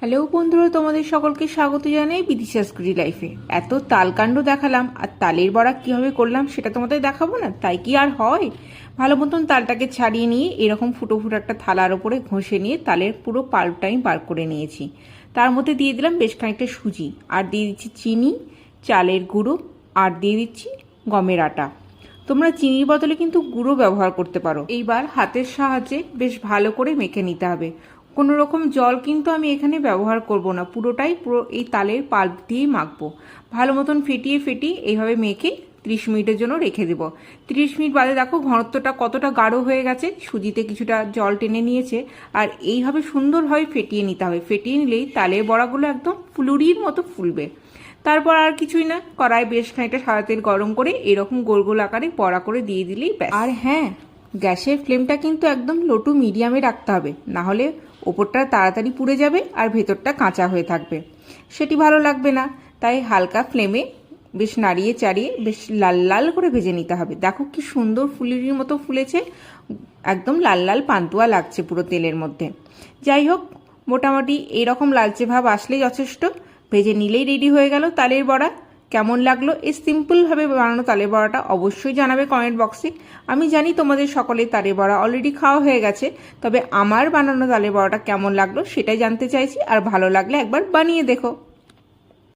Hello বন্ধুরা, তোমাদের সকলকে স্বাগত জানাই বিদিশা স্কুটি লাইফে। এত তালকাণ্ড দেখালাম আর তালের বড়া কীভাবে করলাম সেটা তোমাদের দেখাবো না? তাই কি আর হয়? ভালো মতন তালটাকে ছাড়িয়ে নিয়ে এরকম ফুটো ফুটো একটা থালার ওপরে ঘষে নিয়ে তালের পুরো পাল্পটা আমি বার করে নিয়েছি। তার মধ্যে দিয়ে দিলাম বেশ খানিকটা সুজি আর দিয়ে দিচ্ছি চিনি, চালের গুঁড়ো আর দিয়ে দিচ্ছি গমের আটা। তোমরা চিনির বদলে কিন্তু গুঁড়ো ব্যবহার করতে পারো। এইবার হাতের সাহায্যে বেশ ভালো করে মেখে নিতে হবে। কোনো রকম জল কিন্তু আমি এখানে ব্যবহার করব না। পুরোটাই পুরো এই তালের পাল্প দিয়েই মাখবো। ভালো মতন ফেটিয়ে ফেটিয়ে এইভাবে মেখে ত্রিশ মিনিটের জন্য রেখে দেব। ত্রিশ মিনিট বাদে দেখো ঘনত্বটা কতটা গাঢ় হয়ে গেছে, সুজিতে কিছুটা জল টেনে নিয়েছে। আর এইভাবে সুন্দরভাবে ফেটিয়ে নিতে হবে। ফেটিয়ে নিলেই তালের বড়াগুলো একদম ফুলুরির মতো ফুলবে। তারপর আর কিছুই না, কড়াই বেশ খানিকটা সাদা তেল গরম করে এরকম গোল গোল আকারে বড়া করে দিয়ে দিলেই আর হ্যাঁ গ্যাসের ফ্লেমটা কিন্তু একদম লো টু মিডিয়ামে রাখতে হবে। না হলে ওপরটা তাড়াতাড়ি পুড়ে যাবে আর ভেতরটা কাঁচা হয়ে থাকবে। সেটি ভালো লাগবে না। তাই হালকা ফ্লেমে বেশ নাড়িয়ে চাড়িয়ে বেশ লাল লাল করে ভেজে নিতে হবে। দেখো কি সুন্দর ফুলির মতো ফুলেছে। একদম লাল লাল পান্তুয়া লাগছে পুরো তেলের মধ্যে। যাই হোক, মোটামুটি এরকম লালচে ভাব আসলেই যথেষ্ট। ভেজে নিলেই রেডি হয়ে গেল তালের বড়া। কেমন লাগল? এই সিম্পলভাবে বানানো তালে বড়াটা অবশ্যই জানাবে কমেন্ট বক্সে আমি জানি তোমাদের সকলে তালে বড়া অলরেডি খাওয়া হয়ে গেছে, তবে আমার বানানো তালে বড়াটা কেমন লাগল সেটাই জানতে চাইছি, আর ভালো লাগলে একবার বানিয়ে দেখো।